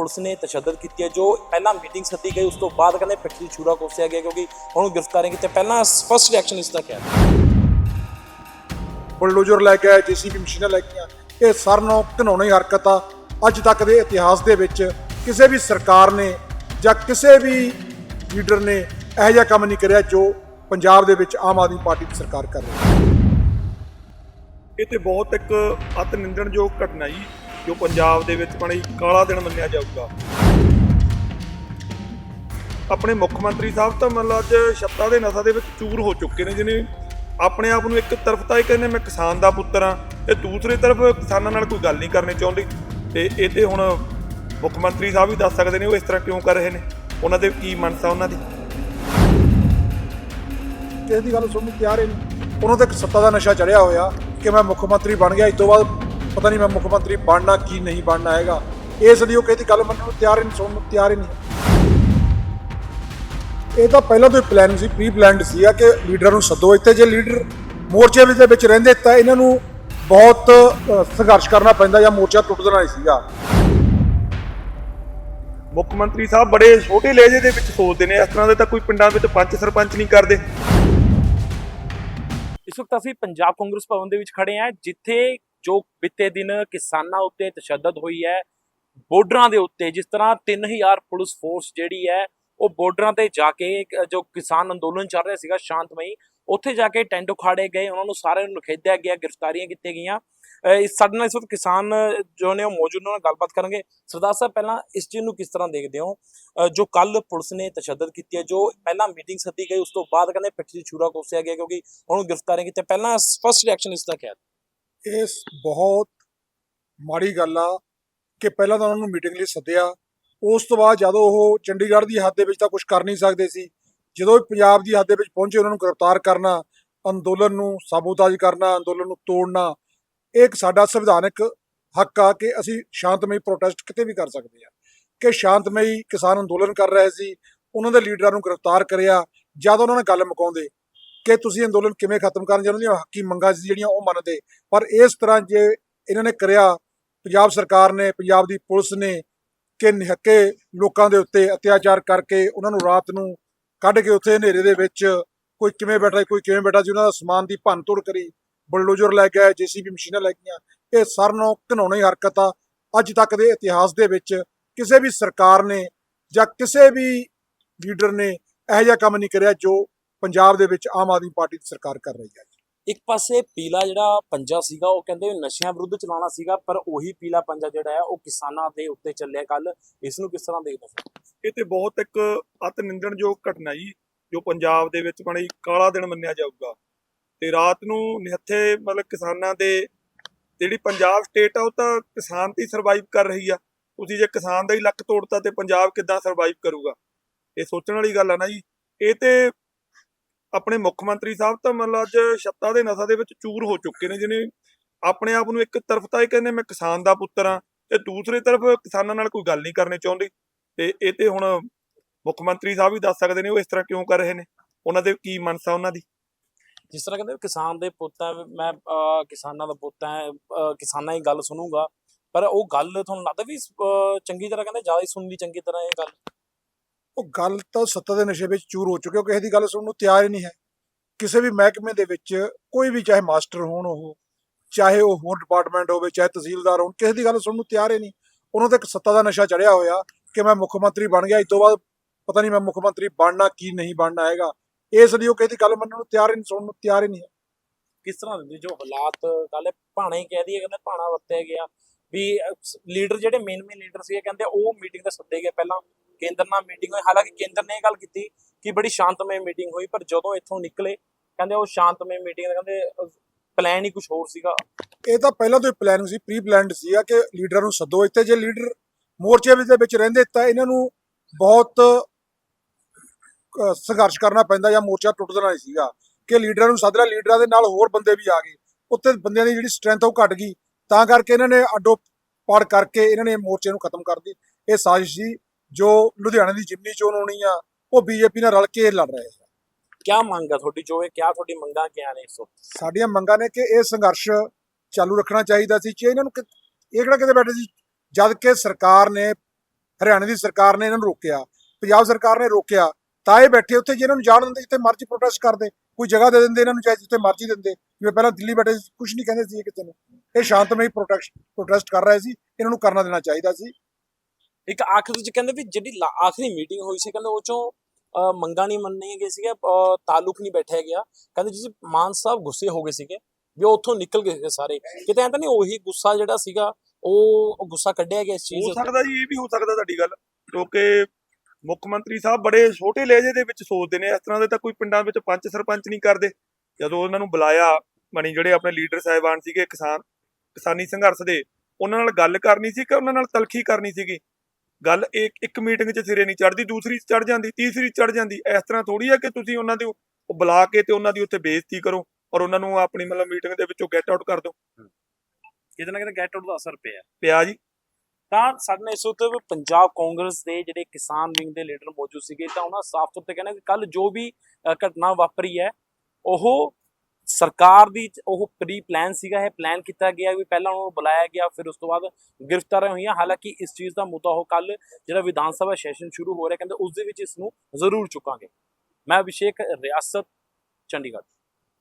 Police ਨੇ ਤਸ਼ੱਦਦ ਕੀਤੀ ਹੈ ਜੋ ਪਹਿਲਾਂ ਮੀਟਿੰਗ ਸੱਦੀ ਗਈ ਉਸ ਤੋਂ ਬਾਅਦ ਕਹਿੰਦੇ ਦੀ ਛੁਰਾ ਕੋਸਿਆ ਗਿਆ ਕਿਉਂਕਿ ਉਹਨੂੰ ਗ੍ਰਿਫਤਾਰੀ ਕੀਤੀ ਪਹਿਲਾਂ ਫਸਟ ਰਿਐਕਸ਼ਨ ਇਸ ਦਾ ਕਿਹਾ ਬੁਲਡੋਜ਼ਰ ਲੈ ਕੇ ਆਏ ਜੀਸੀਬੀ ਮਸ਼ੀਨਾਂ ਲੈ ਕੇ ਆਏ ਇਹ ਸਰਨੋਂ ਘਿਨਾਉਣੀ ਹਰਕਤ ਆ। ਅੱਜ ਤੱਕ ਦੇ ਇਤਿਹਾਸ ਦੇ ਵਿੱਚ ਕਿਸੇ ਵੀ ਸਰਕਾਰ ਨੇ ਜਾਂ ਕਿਸੇ ਵੀ ਲੀਡਰ ਨੇ ਇਹੋ ਜਿਹਾ ਕੰਮ ਨਹੀਂ ਕਰਿਆ ਜੋ ਪੰਜਾਬ ਦੇ ਵਿੱਚ ਆਮ ਆਦਮੀ ਪਾਰਟੀ ਦੀ ਸਰਕਾਰ ਕਰ ਰਹੀ ਹੈ। ਇਹ ਤੇ ਬਹੁਤ ਇੱਕ ਅਤ ਨਿੰਦਣਯੋਗ ਘਟਨਾ ਜੀ। ਜੋ ਪੰਜਾਬ ਦੇ ਵਿੱਚ ਬੜੀ ਕਾਲਾ ਦਿਨ ਮੰਨਿਆ ਜਾਊਗਾ। ਆਪਣੇ ਮੁੱਖ ਮੰਤਰੀ ਸਾਹਿਬ ਤਾਂ ਮਤਲਬ ਅੱਜ ਛੱਤਾ ਦੇ ਨਸ਼ਾ ਦੇ ਵਿੱਚ ਚੂਰ ਹੋ ਚੁੱਕੇ ਨੇ ਜਿਹਨੇ ਆਪਣੇ ਆਪ ਨੂੰ ਇੱਕ ਤਰਫ ਤਾਂ ਇਹ ਕਹਿੰਦੇ ਮੈਂ ਕਿਸਾਨ ਦਾ ਪੁੱਤਰ ਆ ਤੇ ਦੂਸਰੇ ਤਰਫ ਕਿਸਾਨਾਂ ਨਾਲ ਕੋਈ ਗੱਲ ਨਹੀਂ ਕਰਨੀ ਚਾਹੁੰਦੇ। ਤੇ ਇਹ ਤੇ ਹੁਣ ਮੁੱਖ ਮੰਤਰੀ ਸਾਹਿਬ ਵੀ ਦੱਸ ਸਕਦੇ ਨੇ ਉਹ ਇਸ ਤਰ੍ਹਾਂ ਕਿਉਂ ਕਰ ਰਹੇ ਨੇ? ਉਹਨਾਂ ਦੇ ਕੀ ਮਨਸਾ ਉਹਨਾਂ ਦੀ? ਕਿਸੇ ਦੀ ਗੱਲ ਸੁਣਨ ਨੂੰ ਤਿਆਰ ਹੀ ਨਹੀਂ। ਉਹਨਾਂ ਤੇ ਇੱਕ ਸੱਤਾ ਦਾ ਨਸ਼ਾ ਚੜਿਆ ਹੋਇਆ ਕਿ ਮੈਂ ਮੁੱਖ ਮੰਤਰੀ ਬਣ ਗਿਆ, ਇਸ ਤੋਂ ਬਾਅਦ ਪਤਾ ਨਹੀਂ ਮੈਂ ਮੁੱਖ ਮੰਤਰੀ ਬਣਨਾ ਕੀ ਨਹੀਂ ਬਣਨਾ ਹੈਗਾ। ਇਸ ਲਈ ਉਹ ਕਿਸੇ ਦੀ ਗੱਲ ਮੰਨਣ ਨੂੰ ਤਿਆਰ ਹੀ ਨਹੀਂ ਸੁਣਨ ਨੂੰ ਤਿਆਰ ਹੀ ਨਹੀਂ। ਇਹ ਤਾਂ ਪਹਿਲਾਂ ਤੋਂ ਹੀ ਪਲਾਨ ਸੀ ਪ੍ਰੀ ਪਲਾਨਡ ਸੀਗਾ ਕਿ ਲੀਡਰਾਂ ਨੂੰ ਸੱਦੋ ਇੱਥੇ। ਜੇ ਲੀਡਰ ਮੋਰਚੇ ਵਿੱਚ ਦੇ ਵਿੱਚ ਰਹਿੰਦੇ ਤਾਂ ਇਹਨਾਂ ਨੂੰ ਬਹੁਤ ਸੰਘਰਸ਼ ਕਰਨਾ ਪੈਂਦਾ ਜਾਂ ਮੋਰਚਾ ਟੁੱਟਦਾ ਨਹੀਂ ਸੀਗਾ। ਮੁੱਖ ਮੰਤਰੀ ਸਾਹਿਬ ਬੜੇ ਛੋਟੇ ਲਹਿਜੇ ਦੇ ਵਿੱਚ ਸੋਚਦੇ ਨੇ ਇਸ ਤਰ੍ਹਾਂ ਦੇ ਤਾਂ ਕੋਈ ਪਿੰਡਾਂ ਵਿੱਚ ਪੰਚ ਸਰਪੰਚ ਨਹੀਂ ਕਰਦੇ। ਇਸ ਵਕਤ ਅਸੀਂ ਪੰਜਾਬ ਕਾਂਗਰਸ ਭਵਨ ਦੇ ਵਿੱਚ ਖੜੇ ਹਾਂ ਜਿੱਥੇ ਜੋ ਬੀਤੇ ਦਿਨ ਕਿਸਾਨਾਂ ਉੱਤੇ ਤਸ਼ੱਦਦ ਹੋਈ ਹੈ, ਬਾਰਡਰਾਂ ਦੇ ਉੱਤੇ, ਜਿਸ ਤਰ੍ਹਾਂ 3000 ਪੁਲਿਸ ਫੋਰਸ ਜਿਹੜੀ ਹੈ, ਉਹ ਬਾਰਡਰਾਂ ਤੇ ਜਾ ਕੇ ਜੋ ਕਿਸਾਨ ਅੰਦੋਲਨ ਚੱਲ ਰਿਹਾ ਸੀਗਾ ਸ਼ਾਂਤਮਈ, ਉੱਥੇ ਜਾ ਕੇ ਟੈਂਟ ਉਖਾੜੇ ਗਏ, ਉਹਨਾਂ ਨੂੰ ਸਾਰਿਆਂ ਨੂੰ ਨਿਖੇਧਿਆ ਗਿਆ, ਗ੍ਰਿਫਤਾਰੀਆਂ ਕੀਤੀਆਂ ਗਈਆਂ। ਇਸ, ਸਾਡੇ ਨਾਲ ਇਸ ਵਕਤ ਕਿਸਾਨ ਜੋ ਨੇ ਉਹ ਮੌਜੂਦ ਨੇ, ਉਹਨਾਂ ਨਾਲ ਗੱਲਬਾਤ ਕਰਨਗੇ ਸਰਦਾਰ ਸਾਹਿਬ, ਪਹਿਲਾਂ ਇਸ ਚੀਜ਼ ਨੂੰ ਕਿਸ ਤਰ੍ਹਾਂ ਦੇਖਦੇ ਹੋ? ਅਹ ਜੋ ਕੱਲ ਪੁਲਿਸ ਨੇ ਤਸ਼ੱਦਦ ਕੀਤੀ ਹੈ, ਜੋ ਪਹਿਲਾਂ ਮੀਟਿੰਗ ਸੱਦੀ ਗਈ, ਉਸ ਤੋਂ ਬਾਅਦ ਕਹਿੰਦੇ ਪਿੱਠ ਦੀ ਛੁਰਾ ਕੋਸਿਆ ਗਿਆ, ਕਿਉਂਕਿ ਉਹਨੂੰ ਗ੍ਰਿਫ਼ਤਾਰੀਆਂ ਕੀਤੀਆਂ। ਪਹਿਲਾਂ ਫਸਟ ਰਿਐਕਸ਼ਨ ਇਸ ਦਾ ਕਿਹਾ ਇਸ ਬਹੁਤ ਮਾੜੀ ਗੱਲ ਆ ਕਿ ਪਹਿਲਾਂ ਤਾਂ ਉਹਨਾਂ ਨੂੰ ਮੀਟਿੰਗ ਲਈ ਸੱਦਿਆ। ਉਸ ਤੋਂ ਬਾਅਦ ਜਦੋਂ ਉਹ ਚੰਡੀਗੜ੍ਹ ਦੀ ਹੱਦ ਦੇ ਵਿੱਚ ਤਾਂ ਕੁਝ ਕਰ ਨਹੀਂ ਸਕਦੇ ਸੀ। ਜਦੋਂ ਪੰਜਾਬ ਦੀ ਹੱਦ ਦੇ ਵਿੱਚ ਪਹੁੰਚੇ, ਉਹਨਾਂ ਨੂੰ ਗ੍ਰਿਫਤਾਰ ਕਰਨਾ, ਅੰਦੋਲਨ ਨੂੰ ਸਾਬੋਤਾਜ ਕਰਨਾ, ਅੰਦੋਲਨ ਨੂੰ ਤੋੜਨਾ, ਇਹ ਇੱਕ ਸਾਡਾ ਸੰਵਿਧਾਨਕ ਹੱਕ ਆ ਕਿ ਅਸੀਂ ਸ਼ਾਂਤਮਈ ਪ੍ਰੋਟੈਸਟ ਕਿਤੇ ਵੀ ਕਰ ਸਕਦੇ ਆ ਕਿ ਸ਼ਾਂਤਮਈ ਕਿਸਾਨ ਅੰਦੋਲਨ ਕਰ ਰਹੇ ਸੀ, ਉਹਨਾਂ ਦੇ ਲੀਡਰਾਂ ਨੂੰ ਗ੍ਰਿਫਤਾਰ ਕਰਿਆ ਜਦ ਉਹਨਾਂ ਨੇ ਗੱਲ ਮੁਕਾਉਂਦੇ। ਕਿ ਤੁਸੀਂ ਅੰਦੋਲਨ ਕਿਵੇਂ ਖਤਮ ਕਰਨ ਜਾਂ ਉਹਨਾਂ ਦੀਆਂ ਹੱਕੀ ਮੰਗਾਂ ਸੀ ਜਿਹੜੀਆਂ ਉਹ ਮੰਨਦੇ। ਪਰ ਇਸ ਤਰ੍ਹਾਂ ਜੇ ਇਹਨਾਂ ਨੇ ਕਰਿਆ, ਪੰਜਾਬ ਸਰਕਾਰ ਨੇ, ਪੰਜਾਬ ਦੀ ਪੁਲਿਸ ਨੇ ਕਿ ਨਿਹੱਕੇ ਲੋਕਾਂ ਦੇ ਉੱਤੇ ਅਤਿਆਚਾਰ ਕਰਕੇ ਉਹਨਾਂ ਨੂੰ ਰਾਤ ਨੂੰ ਕੱਢ ਕੇ ਉੱਥੇ ਹਨੇਰੇ ਦੇ ਵਿੱਚ ਕੋਈ ਕਿਵੇਂ ਬੈਠਾ ਕੋਈ ਕਿਵੇਂ ਬੈਠਾ ਸੀ, ਉਹਨਾਂ ਦਾ ਸਮਾਨ ਦੀ ਭੰਨ ਤੋੜ ਕਰੀ, ਬਲਡੋਜ਼ਰ ਲੈ ਕੇ ਆਏ, ਜੀਸੀਬੀ ਮਸ਼ੀਨਾਂ ਲੈ ਗਈਆਂ ਆਏ ਇਹ ਸਰਨੋਂ ਘਿਨਾਉਣੀ ਹਰਕਤ ਆ। ਅੱਜ ਤੱਕ ਦੇ ਇਤਿਹਾਸ ਦੇ ਵਿੱਚ ਕਿਸੇ ਵੀ ਸਰਕਾਰ ਨੇ ਜਾਂ ਕਿਸੇ ਵੀ ਲੀਡਰ ਨੇ ਇਹੋ ਜਿਹਾ ਕੰਮ ਨਹੀਂ ਕਰਿਆ ਜੋ ਪੰਜਾਬ ਦੇ ਵਿੱਚ ਆਮ ਆਦਮੀ ਪਾਰਟੀ ਦੀ ਸਰਕਾਰ ਕਰ ਰਹੀ ਹੈ ਇੱਕ ਪਾਸੇ ਪੀਲਾ ਜਿਹੜਾ ਪੰਜਾ ਸੀਗਾ ਉਹ ਕਹਿੰਦੇ ਨਸ਼ਿਆਂ ਵਿਰੁੱਧ ਚਲਾਉਣਾ ਸੀਗਾ ਪਰ ਉਹੀ ਪੀਲਾ ਪੰਜਾ ਜਿਹੜਾ ਹੈ ਉਹ ਕਿਸਾਨਾਂ ਦੇ ਉੱਤੇ ਚੱਲਿਆ ਕੱਲ ਇਸ ਨੂੰ ਕਿਸ ਤਰ੍ਹਾਂ ਦੇਖਦੇ ਹੋ ਇਹ ਤੇ ਬਹੁਤ ਇੱਕ ਅਤ ਨਿੰਦਣਯੋਗ ਘਟਨਾ ਜੀ ਜੋ ਪੰਜਾਬ ਦੇ ਵਿੱਚ ਬੜੀ ਕਾਲਾ ਦਿਨ ਮੰਨਿਆ ਜਾਊਗਾ। ਤੇ ਰਾਤ ਨੂੰ ਨਿਹੱਥੇ ਮਤਲਬ ਕਿਸਾਨਾਂ ਦੇ ਜਿਹੜੀ ਪੰਜਾਬ ਸਟੇਟ ਆ ਉਹ ਤਾਂ ਕਿਸਾਨ ਤੇ ਸਰਵਾਈਵ ਕਰ ਰਹੀ ਆ। ਤੁਸੀਂ ਜੇ ਕਿਸਾਨ ਦਾ ਹੀ ਲੱਕ ਤੋੜਤਾ ਤੇ ਪੰਜਾਬ ਕਿੱਦਾਂ ਸਰਵਾਈਵ ਕਰੂਗਾ? ਇਹ ਸੋਚਣ ਵਾਲੀ ਗੱਲ ਆ ਨਾ ਜੀ। ਇਹ ਤੇ ਆਪਣੇ ਮੁੱਖ ਮੰਤਰੀ ਸਾਹਿਬ ਤਾਂ ਮਤਲਬ ਅੱਜ ਛੱਤਾ ਦੇ ਨਸ਼ਾ ਦੇ ਵਿੱਚ ਚੂਰ ਹੋ ਚੁੱਕੇ ਨੇ ਜਿਹਨੇ ਆਪਣੇ ਆਪ ਨੂੰ ਇੱਕ ਤਰਫ ਤਾਂ ਇਹ ਕਹਿੰਦੇ ਮੈਂ ਕਿਸਾਨ ਦਾ ਪੁੱਤਰ ਆ ਤੇ ਦੂਸਰੀ ਤਰਫ ਕਿਸਾਨਾਂ ਨਾਲ ਕੋਈ ਗੱਲ ਨਹੀਂ ਕਰਨੀ ਚਾਹੁੰਦੀ। ਤੇ ਇਹ ਤੇ ਹੁਣ ਮੁੱਖ ਮੰਤਰੀ ਸਾਹਿਬ ਵੀ ਦੱਸ ਸਕਦੇ ਨੇ ਉਹ ਇਸ ਤਰ੍ਹਾਂ ਕਿਉਂ ਕਰ ਰਹੇ ਨੇ? ਉਹਨਾਂ ਦੇ ਕੀ ਮਨਸਾ ਉਹਨਾਂ ਦੀ? ਜਿਸ ਤਰ੍ਹਾਂ ਕਹਿੰਦੇ ਕਿਸਾਨ ਦੇ ਪੁੱਤ ਹੈ ਮੈਂ ਕਿਸਾਨਾਂ ਦਾ ਪੁੱਤ ਹੈ ਕਿਸਾਨਾਂ ਦੀ ਗੱਲ ਸੁਣੂਗਾ। ਪਰ ਉਹ ਗੱਲ ਤੁਹਾਨੂੰ ਲੱਗਦਾ ਵੀ ਚੰਗੀ ਤਰ੍ਹਾਂ ਕਹਿੰਦੇ ਜ਼ਿਆਦਾ ਹੀ ਸੁਣਨੀ, ਚੰਗੀ ਤਰ੍ਹਾਂ ਇਹ ਗੱਲ? ਉਹ ਗੱਲ ਤਾਂ ਸੱਤਾ ਦੇ ਨਸ਼ੇ ਵਿੱਚ ਚੂਰ ਹੋ ਚੁੱਕੇ ਹੋ, ਕਿਸੇ ਦੀ ਗੱਲ ਸੁਣਨ ਨੂੰ ਤਿਆਰ ਹੀ ਨਹੀਂ ਹੈ। ਕਿਸੇ ਵੀ ਮਹਿਕਮੇ ਦੇ ਵਿੱਚ ਕੋਈ ਵੀ ਚਾਹੇ ਮਾਸਟਰ ਹੋਣ ਉਹ, ਚਾਹੇ ਉਹ ਹੋਰ ਡਿਪਾਰਟਮੈਂਟ ਹੋਵੇ, ਚਾਹੇ ਤਹਿਸੀਲਦਾਰ ਹੋਣ, ਕਿਸੇ ਦੀ ਗੱਲ ਸੁਣਨ ਨੂੰ ਤਿਆਰ ਹੀ ਨਹੀਂ। ਉਹਨਾਂ ਤੇ ਇੱਕ ਸੱਤਾ ਦਾ ਨਸ਼ਾ ਚੜਿਆ ਹੋਇਆ ਕਿ ਮੈਂ ਮੁੱਖ ਮੰਤਰੀ ਬਣ ਗਿਆ, ਇਸ ਤੋਂ ਬਾਅਦ ਪਤਾ ਨਹੀਂ ਮੈਂ ਮੁੱਖ ਮੰਤਰੀ ਬਣਨਾ ਕੀ ਨਹੀਂ ਬਣਨਾ ਹੈਗਾ। ਇਸ ਲਈ ਉਹ ਕਿਸੇ ਦੀ ਗੱਲ ਮੰਨਣ ਨੂੰ ਤਿਆਰ ਹੀ ਨਹੀਂ, ਸੁਣਨ ਨੂੰ ਤਿਆਰ ਹੀ ਨਹੀਂ ਕਿਸ ਤਰ੍ਹਾਂ ਦੇ ਜੋ ਹਾਲਾਤ ਕੱਲ ਭਾਣਾ ਹੀ ਕਹਿ ਦਈਏ, ਕਹਿੰਦੇ ਭਾਣਾ ਵਰਤਿਆ ਗਿਆ। ਵੀ ਲੀਡਰ ਜਿਹੜੇ ਮੇਨ ਮੇਨ ਲੀਡਰ ਸੀਗੇ ਕਹਿੰਦੇ ਉਹ ਮੀਟਿੰਗ ਤੇ ਸੱਦੇ ਗਏ। ਪਹਿਲਾਂ ਕੇਂਦਰ ਨਾਲ ਮੀਟਿੰਗ ਹੋਈ। ਹਾਲਾਂਕਿ ਕੇਂਦਰ ਨੇ ਇਹ ਗੱਲ ਕੀਤੀ ਕਿ ਬੜੀ ਸ਼ਾਂਤਮਈ ਮੀਟਿੰਗ ਹੋਈ, ਪਰ ਜਦੋਂ ਇੱਥੋਂ ਨਿਕਲੇ, ਕਹਿੰਦੇ ਉਹ ਸ਼ਾਂਤਮਈ ਮੀਟਿੰਗ ਦਾ ਕਹਿੰਦੇ ਪਲਾਨ ਹੀ ਕੁਝ ਹੋਰ ਸੀਗਾ। ਇਹ ਤਾਂ ਪਹਿਲਾਂ ਤੋਂ ਹੀ ਪਲਾਨ ਸੀ ਪ੍ਰੀ ਪਲਾਨਡ ਸੀਗਾ ਕਿ ਲੀਡਰਾਂ ਨੂੰ ਸੱਦੋ। ਇੱਥੇ ਜੇ ਲੀਡਰ ਮੋਰਚੇ ਦੇ ਵਿੱਚ ਰਹਿੰਦੇ ਤਾਂ ਇਹਨਾਂ ਨੂੰ ਬਹੁਤ ਸੰਘਰਸ਼ ਕਰਨਾ ਪੈਂਦਾ ਜਾਂ ਮੋਰਚਾ ਟੁੱਟਦਾ ਨਹੀਂ ਸੀਗਾ। ਕਿ ਲੀਡਰਾਂ ਨੂੰ ਸੱਦ ਲਿਆ, ਲੀਡਰਾਂ ਦੇ ਨਾਲ ਹੋਰ ਬੰਦੇ ਵੀ ਆ ਗਏ। ਉੱਥੇ ਬੰਦਿਆਂ ਦੀ ਜਿਹੜੀ ਸਟਰੈਂਥ ਉਹ ਘਟ ਗਈ। ਤਾਂ ਕਰਕੇ ਇਹਨਾਂ ਨੇ ਅੱਡੋ ਪਾੜ ਕਰਕੇ ਇਹਨਾਂ ਨੇ ਮੋਰਚੇ ਨੂੰ ਖਤਮ ਕਰ ਦਿੱਤੀ। ਇਹ ਸਾਜ਼ਿਸ਼ ਸੀ ਜੋ ਲੁਧਿਆਣੇ ਦੀ ਜਿਮਨੀ ਚੋਣ ਹੋਣੀ ਆ ਉਹ ਬੀਜੇਪੀ ਨਾਲ ਰਲ ਕੇ ਲੜ ਰਹੇ ਆ। ਕਿਆ ਮੰਗ ਆ ਤੁਹਾਡੀ ਜੋ ਇਹ ਤੁਹਾਡੀ ਮੰਗਾਂ ਕਿਆ ਨੇ ਇਸ ਵਕਤ ਸਾਡੀਆਂ ਮੰਗਾਂ ਨੇ ਕਿ ਇਹ ਸੰਘਰਸ਼ ਚਾਲੂ ਰੱਖਣਾ ਚਾਹੀਦਾ ਸੀ ਕਿ ਇਹਨਾਂ ਨੂੰ ਕਿ- ਇਹ ਕਿਹੜਾ ਕਿਤੇ ਬੈਠੇ ਸੀ? ਜਦ ਕਿ ਸਰਕਾਰ ਨੇ ਹਰਿਆਣਾ ਦੀ ਸਰਕਾਰ ਨੇ ਇਹਨਾਂ ਨੂੰ ਰੋਕਿਆ ਪੰਜਾਬ ਸਰਕਾਰ ਨੇ ਰੋਕਿਆ ਤਾਂ ਇਹ ਬੈਠੇ ਉੱਥੇ ਜੇ ਇਹਨਾਂ ਨੂੰ ਜਾਣ ਦਿੰਦੇ ਜਿੱਥੇ ਮਰਜ਼ੀ ਪ੍ਰੋਟੈਸਟ ਕਰਦੇ ਕੋਈ ਜਗ੍ਹਾ ਦੇ ਦਿੰਦੇ ਇਹਨਾਂ ਨੂੰ ਚਾਹੇ ਜਿੱਥੇ ਮਰਜ਼ੀ ਦਿੰਦੇ ਜਿਵੇਂ ਪਹਿਲਾਂ ਦਿੱਲੀ ਬੈਠੇ ਕੁਝ ਨਹੀਂ ਕਹਿੰਦੇ ਸੀ ਕਿਸੇ ਨੂੰ। ਇਹ ਸ਼ਾਂਤਮਈ ਪ੍ਰੋਟੈਸਟ ਪ੍ਰੋਟੈਸਟ ਕਰ ਰਹੇ ਸੀ ਇਹਨਾਂ ਨੂੰ ਕਰਨਾ ਦੇਣਾ ਚਾਹੀਦਾ ਸੀ। ਇੱਕ ਆਖਰੀ ਚ ਕਹਿੰਦੇ ਵੀ ਜਿਹੜੀ ਆਖਰੀ ਮੀਟਿੰਗ ਹੋਈ ਸੀ ਕਹਿੰਦੇ ਉਹ ਚੋਂ ਮੰਗਾਂ ਨਹੀਂ ਮੰਨੀਆਂ ਗਏ ਸੀਗੇ ਤਾਲੁਕ ਨਹੀਂ ਬੈਠਿਆ ਗਿਆ ਕਹਿੰਦੇ ਜਿਸ ਮਾਨ ਸਾਹਿਬ ਗੁੱਸੇ ਹੋ ਗਏ ਸੀਗੇ ਵੀ ਉਹ ਉੱਥੋਂ ਨਿਕਲ ਗਏ ਸਾਰੇ। ਕਿਤੇ ਐਂ ਤਾਂ ਨਹੀਂ ਉਹੀ ਗੁੱਸਾ ਜਿਹੜਾ ਸੀਗਾ ਉਹ ਗੁੱਸਾ ਕੱਢਿਆ ਗਿਆ ਇਸ ਚੀਜ਼ ਹੋ? ਸਕਦਾ ਜੀ ਇਹ ਵੀ ਹੋ ਸਕਦਾ ਤੁਹਾਡੀ ਗੱਲ ਕਿਉਂਕਿ ਮੁੱਖ ਮੰਤਰੀ ਸਾਹਿਬ ਬੜੇ ਛੋਟੇ ਲਹਿਜੇ ਦੇ ਵਿੱਚ ਸੋਚਦੇ ਨੇ ਇਸ ਤਰ੍ਹਾਂ ਦੇ ਤਾਂ ਕੋਈ ਪਿੰਡਾਂ ਵਿੱਚ ਪੰਚ ਸਰਪੰਚ ਨਹੀਂ ਕਰਦੇ। ਜਦੋਂ ਉਹਨਾਂ ਨੂੰ ਬੁਲਾਇਆ ਮਣੀ ਜਿਹੜੇ ਆਪਣੇ ਲੀਡਰ ਸਾਹਿਬਾਨ ਸੀਗੇ ਕਿਸਾਨ ਕਿਸਾਨੀ ਸੰਘਰਸ਼ ਦੇ ਉਹਨਾਂ ਨਾਲ ਗੱਲ ਕਰਨੀ ਸੀ ਕਿ ਉਹਨਾਂ ਨਾਲ ਤਲਖੀ ਕਰਨੀ ਸੀਗੀ। ਗੱਲ ਇੱਕ ਇੱਕ ਮੀਟਿੰਗ 'ਚ ਸਿਰੇ ਨਹੀਂ ਚੜਦੀ ਦੂਸਰੀ 'ਚ ਚੜ ਜਾਂਦੀ ਤੀਸਰੀ 'ਚ ਚੜ ਜਾਂਦੀ। ਇਸ ਤਰ੍ਹਾਂ ਥੋੜੀ ਹੈ ਕਿ ਤੁਸੀਂ ਉਹਨਾਂ ਦੇ ਉਹ ਬੁਲਾ ਕੇ ਤੇ ਉਹਨਾਂ ਦੀ ਉੱਥੇ ਬੇਇੱਜ਼ਤੀ ਕਰੋ ਔਰ ਉਹਨਾਂ ਨੂੰ ਆਪਣੀ ਮਤਲਬ ਮੀਟਿੰਗ ਦੇ ਵਿੱਚੋਂ ਗੈਟ ਆਊਟ ਕਰ ਦਿਓ। ਕਿਤੇ ਨਾ ਕਿਤੇ ਗੈਟ ਆਊਟ ਦਾ ਅਸਰ ਪਿਆ। ਪਿਆ ਜੀ। ਤਾਂ ਸਾਡੇ ਇਸ ਵਕਤ ਪੰਜਾਬ ਕਾਂਗਰਸ ਦੇ ਜਿਹੜੇ ਕਿਸਾਨ ਵਿੰਗ ਦੇ ਲੀਡਰ ਮੌਜੂਦ ਸੀਗੇ ਤਾਂ ਉਹਨਾਂ ਸਾਫ਼ ਤੌਰ ਤੇ ਕਹਿੰਦੇ ਕਿ ਕੱਲ ਜੋ ਵੀ ਘਟਨਾ ਵਾਪਰੀ ਹੈ ਉਹ ਸਰਕਾਰ ਦੀ ਉਹ ਪ੍ਰੀ ਪਲਾਨ ਸੀਗਾ, ਇਹ ਪਲਾਨ ਕੀਤਾ ਗਿਆ ਵੀ ਪਹਿਲਾਂ ਉਹਨੂੰ ਬੁਲਾਇਆ ਗਿਆ, ਫਿਰ ਉਸ ਤੋਂ ਬਾਅਦ ਗ੍ਰਿਫਤਾਰਾਂ ਹੋਈਆਂ। ਹਾਲਾਂਕਿ ਇਸ ਚੀਜ਼ ਦਾ ਮੁੱਦਾ ਉਹ ਕੱਲ ਜਿਹੜਾ ਵਿਧਾਨ ਸਭਾ ਸੈਸ਼ਨ ਸ਼ੁਰੂ ਹੋ ਰਿਹਾ, ਕਹਿੰਦੇ ਉਸ ਦੇ ਵਿੱਚ ਇਸ ਨੂੰ ਜ਼ਰੂਰ ਚੁੱਕਾਂਗੇ। ਮੈਂ ਅਭਿਸ਼ੇਕ, ਰਿਆਸਤ, ਚੰਡੀਗੜ੍ਹ।